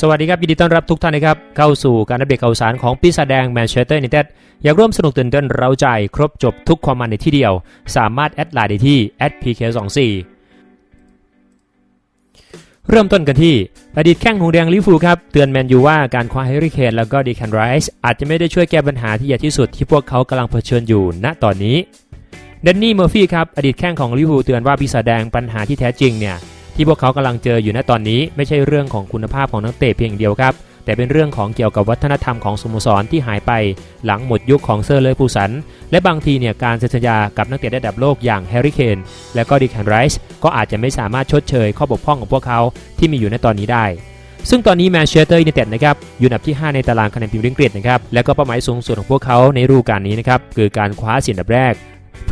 สวัสดีครับ ยินดีต้อนรับทุกท่านนะครับ เข้าสู่การอัปเดตข่าวสารของปีศาจแดงแมนเชสเตอร์ยูไนเต็ดอยากร่วมสนุกตื่นเต้นเร้าใจ ครบจบทุกความมันในที่เดียว สามารถแอดไลน์ได้ที่ @pk24 เริ่มต้นกันที่ อดีตแข้งหงแดงลิเวอร์พูครับ เตือนแมนยูว่าการคว้าแฮร์รี่เคนแล้วก็ดีแคนไรส์อาจจะไม่ได้ช่วยแก้ปัญหาที่ใหญ่ที่สุดที่พวกเขากำลังเผชิญอยู่ณตอนนี้เดนนี่เมอร์ฟี่ครับอดีตแข้งของลิเวอร์พูเตือนว่าปีศาจแดงปัญหาที่แท้จริงเนี่ย ที่พวกเขากำลังเจออยู่ณตอนนี้ไม่ใช่เรื่องของคุณภาพของนักเตะเพียงอย่างเดียวครับแต่เป็นเรื่องของเกี่ยวกับวัฒนธรรมของสโมสรที่หายไป หลังหมดยุคของเซอร์เลอร์ปูสัน และบางทีเนี่ยการเซ็นสัญญากับนักเตะระดับโลกอย่างแฮร์รี่เคนและก็ดิแคนไรส์ก็อาจจะไม่สามารถชดเชยข้อบกพร่องของพวกเขาที่มีอยู่ในตอนนี้ได้ ซึ่งตอนนี้แมนเชสเตอร์ยูไนเต็ดนะครับอยู่อันดับที่ 5 ในตารางคะแนนพรีเมียร์ลีกอังกฤษนะครับและก็เป้าหมายสูงสุดของพวกเขาในฤดูกาลนี้นะครับคือการคว้าสินอันดับแรก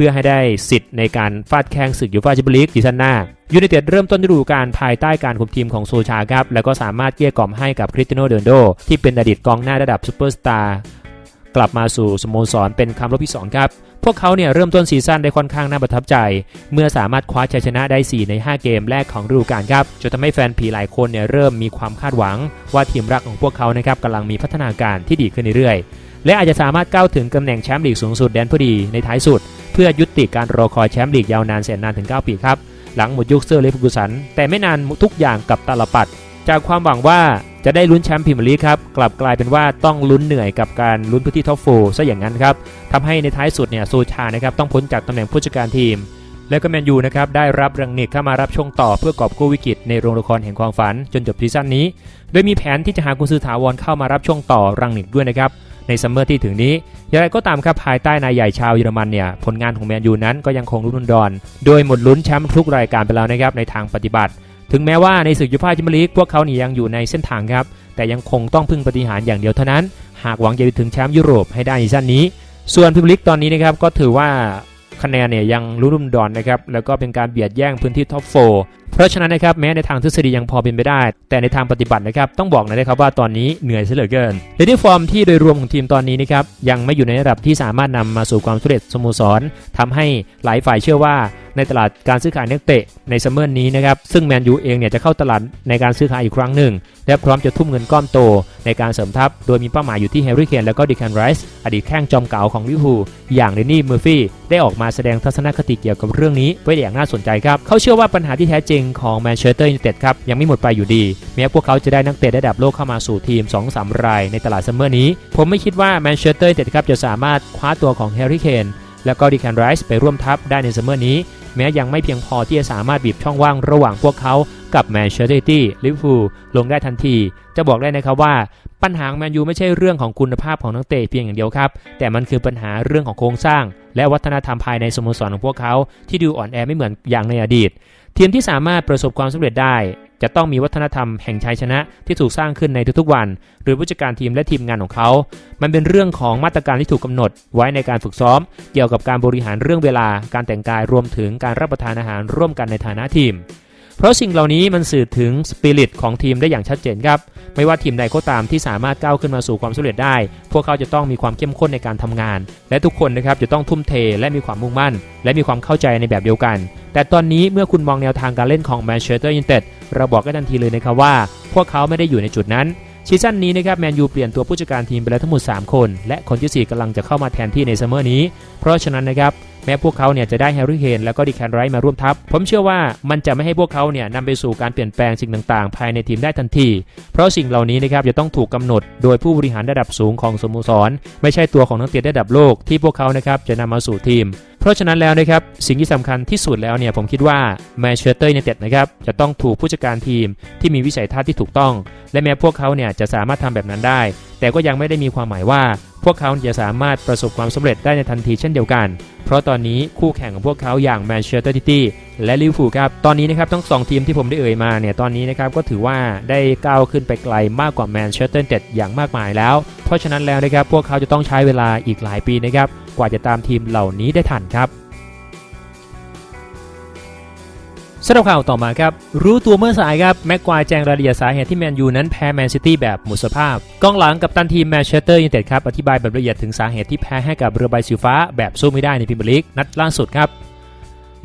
พื่อให้ได้สิทธิ์ในการฟาดแข่งศึกยูฟ่าแชมเปี้ยนลีกซีซั่นหน้ายูไนเต็ดเริ่มต้นฤดูกาลภายใต้การคุมทีมของโซชาครับ แล้วก็สามารถเกลี้ยกล่อมให้กับคริสตียโนเดนโด ที่เป็นอดีตกองหน้าระดับซูเปอร์สตาร์กลับมาสู่สโมสรเป็นคำรบที่ 2 ครับ พวกเขาเนี่ยเริ่มต้นซีซั่นได้ค่อนข้างน่าประทับใจ เมื่อสามารถคว้าชัยชนะได้ 4 ใน 5 เกมแรกของฤดูกาลครับจนทำให้แฟนผีหลายคนเนี่ยเริ่มมีความคาดหวัง ว่าทีมรักของพวกเขานะครับกำลังมีพัฒนาการที่ดีขึ้นเรื่อยๆและอาจจะสามารถก้าวถึงตำแหน่งแชมป์ลีกสูงสุดแดนพอดีในท้ายสุด เพื่อยุติการรอคอยแชมป์ลีกยาวนานแสนนานถึง 9 ปีครับ หลังหมดยุคเซอร์เลฟกุสัน แต่ไม่นานทุกอย่างกับตาลปัด จากความหวังว่าจะได้ลุ้นแชมป์พรีเมียร์ลีกครับ กลับกลายเป็นว่าต้องลุ้นเหนื่อยกับการลุ้นพื้นที่ท็อปโฟร์ซะอย่างนั้นครับทำให้ในท้ายสุดเนี่ยโซชานะครับต้องพ้นจากตำแหน่งผู้จัดการทีม และก็แมนยูนะครับได้รับรังนิกเข้ามารับช่วงต่อเพื่อกอบกู้วิกฤตในโรงละครแห่งความฝันจนจบซีซั่นนี้ โดยมีแผนที่จะหากุญซือถาวรเข้ามารับช่วงต่อรังนิกด้วยนะครับ ในซัมเมอร์ที่ถึงนี้ อย่างไรก็ตามครับภายใต้นายใหญ่ชาวเยอรมันเนี่ยผลงานของแมนยูนั้นก็ยังคงรุ่นดอน โดยหมดลุ้นแชมป์ทุกรายการไปแล้วนะครับในทางปฏิบัติ ถึงแม้ว่าในศึกยูฟ่าแชมเปี้ยนลีกพวกเขาเนี่ยยังอยู่ในเส้นทางครับแต่ยังคงต้องพึ่งปฏิหารอย่างเดียวเท่านั้น หากหวังจะไปถึงแชมป์ยุโรปให้ได้ในซีซั่นนี้ ส่วนพิมลิกตอนนี้นะครับก็ถือว่า คะแนนเนี่ยยังรุ่มดอนนะครับแล้วก็เป็นการเบียดแย่งพื้นที่ท็อปโฟเพราะฉะนั้นนะครับแม้ในทางทฤษฎียังพอเป็นไปได้ แต่ในทางปฏิบัตินะครับต้องบอกเลยนะครับว่าตอนนี้เหนื่อยเสียเหลือเกินและด้วยฟอร์มที่โดยรวมของทีมตอนนี้นะครับยังไม่อยู่ในระดับที่สามารถนำมาสู่ความสำเร็จสโมสรทำให้หลายฝ่ายเชื่อว่าในตลาดการซื้อขายนักเตะในซัมเมอร์นี้นะครับซึ่งแมนยูเองเนี่ยจะเข้าตลาดในการซื้อขายอีกครั้งหนึ่ง และพร้อมจะทุ่มเงินก้อนโตในการเสริมทัพ โดยมีเป้าหมายอยู่ที่แฮร์รี่เคนและก็ดิแคนไรส์อดีตแข้งจอมเก่าของลิเวอร์พูลอย่างเดนนี่เมอร์ฟี่ได้ออกมาแสดงทัศนคติเกี่ยวกับเรื่องนี้ไว้อย่างน่าสนใจครับ เขาเชื่อว่าปัญหาที่แท้จริงของแมนเชสเตอร์ยูไนเต็ดครับยังไม่หมดไปอยู่ดีแม้พวกเขาจะได้นักเตะระดับโลกเข้ามาสู่ทีม 2-3 รายในตลาดซัมเมอร์นี้ ผมไม่คิดว่าแมนเชสเตอร์ยูไนเต็ดครับจะสามารถคว้าตัวของแฮร์รี่เคนและก็ดิแคนไรส์ไปร่วมทัพได้ในซัมเมอร์นี้ แม้ยังไม่เพียงพอที่จะสามารถบีบช่องว่างระหว่างพวกเขา กับแมนเชสเตอร์ซิตี้ลิเวอร์พูลลงได้ทันที จะบอกได้นะครับว่าปัญหาของแมนยูไม่ใช่เรื่องของคุณภาพของนักเตะเพียงอย่างเดียวครับ แต่มันคือปัญหาเรื่องของโครงสร้าง และวัฒนธรรมภายในสโมสรของพวกเขาที่ดูอ่อนแอไม่เหมือนอย่างในอดีต ทีมที่สามารถประสบความสำเร็จได้ จะต้องมีวัฒนธรรมแห่งชัยชนะที่ถูกสร้างขึ้นในทุกๆวัน หรือผู้จัดการทีมและทีมงานของเขา มันเป็นเรื่องของมาตรการที่ถูกกำหนด ไว้ในการฝึกซ้อม เกี่ยวกับการบริหารเรื่องเวลา การแต่งกายรวมถึงการรับประทานอาหารร่วมกันในฐานะทีม เพราะสิ่งเหล่านี้มันสื่อถึงสปิริตของทีมได้อย่างชัดเจนครับ ไม่ว่าทีมใดก็ตามที่สามารถก้าวขึ้นมาสู่ความสำเร็จได้ พวกเขาจะต้องมีความเข้มข้นในการทำงาน และทุกคนนะครับจะต้องทุ่มเทและมีความมุ่งมั่น และมีความเข้าใจในแบบเดียวกัน แต่ตอนนี้เมื่อคุณมองแนวทางการเล่นของแมนเชสเตอร์ยูไนเต็ดเราบอกกันทันทีเลยนะครับว่า พวกเขาไม่ได้อยู่ในจุดนั้นซีซั่นนี้นะครับแมนยูเปลี่ยนตัวผู้จัดการทีมไปแล้วทั้งหมด 3 คน และคนที่ 4กำลังจะเข้ามาแทนที่ในซัมเมอร์นี้ เพราะฉะนั้นนะครับ แม้พวกเขาเนี่ยจะได้แฮร์รี่เคนแล้วก็ดิแคนไรท์มาร่วมทัพ ผมเชื่อว่ามันจะไม่ให้พวกเขาเนี่ยนำไปสู่การเปลี่ยนแปลงสิ่งต่างๆ ภายในทีมได้ทันที เพราะสิ่งเหล่านี้นะครับจะต้องถูกกำหนดโดยผู้บริหารระดับสูงของสโมสร ไม่ใช่ตัวของนักเตะระดับโลกที่พวกเขานะครับจะนำมาสู่ทีม เพราะฉะนั้นแล้วนะครับสิ่งที่สำคัญที่สุดแล้วเนี่ยผมคิดว่าแมนเชสเตอร์ยูไนเต็ดนะครับจะต้องถูกผู้จัดการทีมที่มีวิสัยทัศน์ที่ถูกต้อง และแม้พวกเขาเนี่ยจะสามารถทำแบบนั้นได้ แต่ก็ยังไม่ได้มีความหมายว่า พวกเขาจะสามารถประสบความสำเร็จได้ในทันทีเช่นเดียวกัน เพราะตอนนี้คู่แข่งของพวกเขาอย่างแมนเชสเตอร์ซิตี้และลิเวอร์พูลครับ ตอนนี้นะครับทั้งสองทีมที่ผมได้เอ่ยมาเนี่ยตอนนี้นะครับก็ถือว่าได้ก้าวขึ้นไปไกลมากกว่าแมนเชสเตอร์เด็ดอย่างมากมายแล้ว เพราะฉะนั้นแล้วนะครับพวกเขาจะต้องใช้เวลาอีกหลายปีนะครับกว่าจะตามทีมเหล่านี้ได้ทันครับ สำหรับข่าวต่อมาครับรู้ตัวเมื่อสายครับแม็กควายแจ้งรายละเอียดสาเหตุที่แมนยูนั้นแพ้แมนซิตี้แบบหมดสภาพกองหลังกับตันทีมแมนเชสเตอร์ยูไนเต็ดครับอธิบายแบบละเอียดถึงสาเหตุที่แพ้ให้กับเรือใบสีฟ้าแบบสู้ไม่ได้ในพรีเมียร์ลีกนัดล่าสุดครับ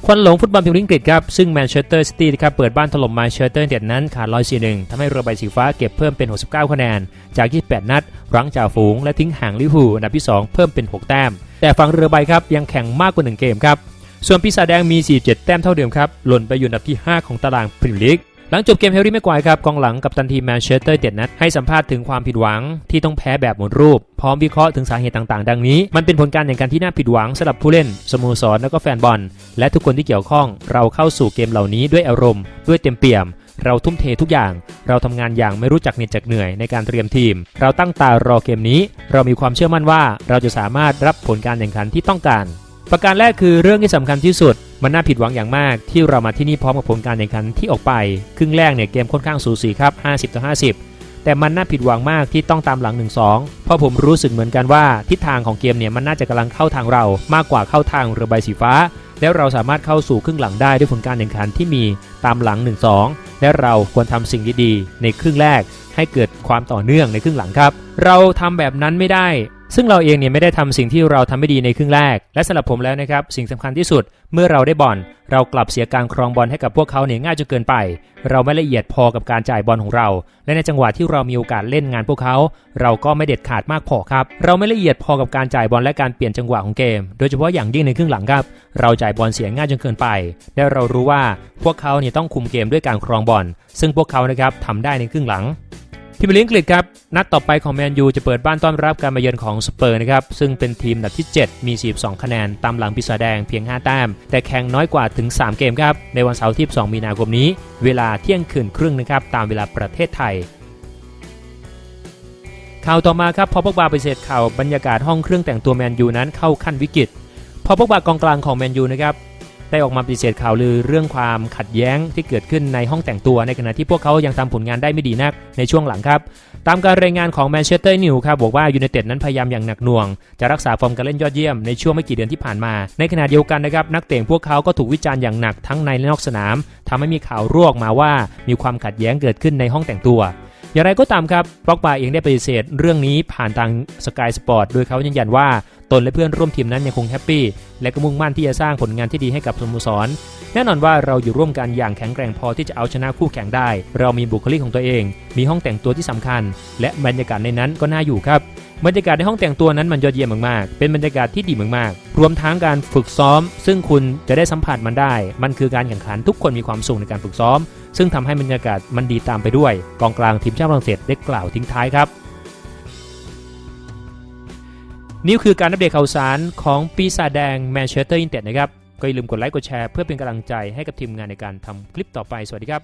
ควันหลงฟุตบอลพรีเมียร์ลีกอังกฤษครับซึ่งแมนเชสเตอร์ซิตี้ครับเปิดบ้านถล่มมาเชสเตอร์ยูไนเต็ดนั้นขาดลอย4 1ทำให้เรือใบสีฟ้าเก็บเพิ่มเป็น 69 คะแนน จาก 28 นัด รั้งจ่าฝูงและทิ้งห่างลิเวอร์พูลอันดับที่ 2 เพิ่มเป็น 6 แต้ม แต่ฝั่งเรือใบครับยังแข่งมากกว่า 1 เกมครับ ส่วนปีศาจแดงมี 47 แต้มเท่าเดิมครับ หล่นไปอยู่อันดับที่ 5 ของตารางพรีเมียร์ลีกหลังจบเกมแฮร์รี่แม็กควายครับกองหลังกับตันทีแมนเชสเตอร์เต็ดนั้นให้สัมภาษณ์ถึงความผิดหวังที่ต้องแพ้แบบหมดรูป พร้อมวิเคราะห์ถึงสาเหตุต่างๆ ดังนี้ มันเป็นผลการแข่งขันที่น่าผิดหวังสำหรับผู้เล่น สโมสรและก็แฟนบอล และทุกคนที่เกี่ยวข้อง เราเข้าสู่เกมเหล่านี้ด้วยอารมณ์ ด้วยเต็มเปี่ยม เราทุ่มเททุกอย่าง เราทำงานอย่างไม่รู้จักเหน็ดจักเหนื่อยในการเตรียมทีม เราตั้งตารอเกมนี้ เรามีความเชื่อมั่นว่า เราจะสามารถรับผลการแข่งขันที่ต้องการ ประการแรกคือเรื่องที่สำคัญที่สุด มันน่าผิดหวังอย่างมาก ที่เรามาที่นี่พร้อมกับผลการแข่งขันที่ออกไป ครึ่งแรกเนี่ยเกมค่อนข้างสูสีครับ 50ต่อ50 แต่มันน่าผิดหวังมากที่ต้องตามหลัง 1-2 เพราะผมรู้สึกเหมือนกันว่าทิศทางของเกมเนี่ยมันน่าจะกำลังเข้าทางเรามากกว่าเข้าทางเรือใบสีฟ้า แล้วเราสามารถเข้าสู่ครึ่งหลังได้ด้วยผลการแข่งขันที่มีตามหลัง 1-2 และเราควรทำสิ่งดีๆในครึ่งแรกให้เกิดความต่อเนื่องในครึ่งหลังครับ เราทำแบบนั้นไม่ได้ ซึ่งเราเองเนี่ยไม่ได้ทำสิ่งที่เราทำไม่ดีในครึ่งแรก และสำหรับผมแล้วนะครับสิ่งสำคัญที่สุดเมื่อเราได้บอลเรากลับเสียการครองบอลให้กับพวกเขาเนี่ยง่ายจนเกินไป เราไม่ละเอียดพอกับการจ่ายบอลของเรา และในจังหวะที่เรามีโอกาสเล่นงานพวกเขา เราก็ไม่เด็ดขาดมากพอครับ เราไม่ละเอียดพอกับการจ่ายบอลและการเปลี่ยนจังหวะของเกม โดยเฉพาะอย่างยิ่งในครึ่งหลังครับ เราจ่ายบอลเสียง่ายจนเกินไป และเรารู้ว่าพวกเขาเนี่ยต้องคุมเกมด้วยการครองบอลซึ่งพวกเขานะครับทำได้ในครึ่งหลัง พรีเมียร์ลีกอังกฤษครับ นัดต่อไปของแมนยูจะเปิดบ้านต้อนรับการมาเยือนของสเปอร์นะครับ ซึ่งเป็นทีมอันดับที่ 7 มี 42 คะแนน ตามหลังปีศาจแดงเพียง 5 แต้ม แต่แข่งน้อยกว่าถึง 3 เกมครับ ในวันเสาร์ที่ 2 มีนาคมนี้ เวลาเที่ยงคืนครึ่งนะครับ ตามเวลาประเทศไทยข่าวต่อมาครับพอพกบาไปเสร็จข่าวบรรยากาศห้องเครื่องแต่งตัวแมนยูนั้นเข้าขั้นวิกฤตพอพกบากองกลางของแมนยูนะครับ ได้ออกมาปฏิเสธข่าวลือเรื่องความขัดแย้งที่เกิดขึ้นในห้องแต่งตัวในขณะที่พวกเขายังทำผลงานได้ไม่ดีนักในช่วงหลังครับ ตามการรายงานของแมนเชสเตอร์นิวครับบอกว่ายูไนเต็ดนั้นพยายามอย่างหนักหน่วง จะรักษาฟอร์มการเล่นยอดเยี่ยมในช่วงไม่กี่เดือนที่ผ่านมา ในขณะเดียวกันนะครับนักเตะพวกเขาก็ถูกวิจารณ์อย่างหนักทั้งในและนอกสนามทำให้มีข่าวรั่วออกมาว่ามีความขัดแย้งเกิดขึ้นในห้องแต่งตัวอย่างไรก็ตามครับบล็อกบาเองได้ปฏิเสธเรื่องนี้ผ่านทางสกายสปอร์ตโดยเขายืนยันว่า ตนและเพื่อนร่วมทีมนั้นยังคงแฮปปี้และก็มุ่งมั่นที่จะสร้างผลงานที่ดีให้กับสโมสร แน่นอนว่าเราอยู่ร่วมกันอย่างแข็งแกร่งพอที่จะเอาชนะคู่แข่งได้ เรามีบุคลิกของตัวเอง มีห้องแต่งตัวที่สำคัญ และบรรยากาศในนั้นก็น่าอยู่ครับบรรยากาศในห้องแต่งตัวนั้นมันยอดเยี่ยมมากๆ เป็นบรรยากาศที่ดีมากๆ รวมทั้งการฝึกซ้อม ซึ่งคุณจะได้สัมผัสมันได้ มันคือการแข่งขันทุกคนมีความสุขในการฝึกซ้อม ซึ่งทำให้บรรยากาศมันดีตามไปด้วย กองกลางทีมชาติฝรั่งเศสได้กล่าวทิ้งท้ายครับ นี่คือการอัปเดตข่าวสารของปีศาจแดงแมนเชสเตอร์ยูไนเต็ดนะครับ ก็อย่าลืมกดไลค์กดแชร์เพื่อเป็นกำลังใจให้กับทีมงานในการทำคลิปต่อไป สวัสดีครับ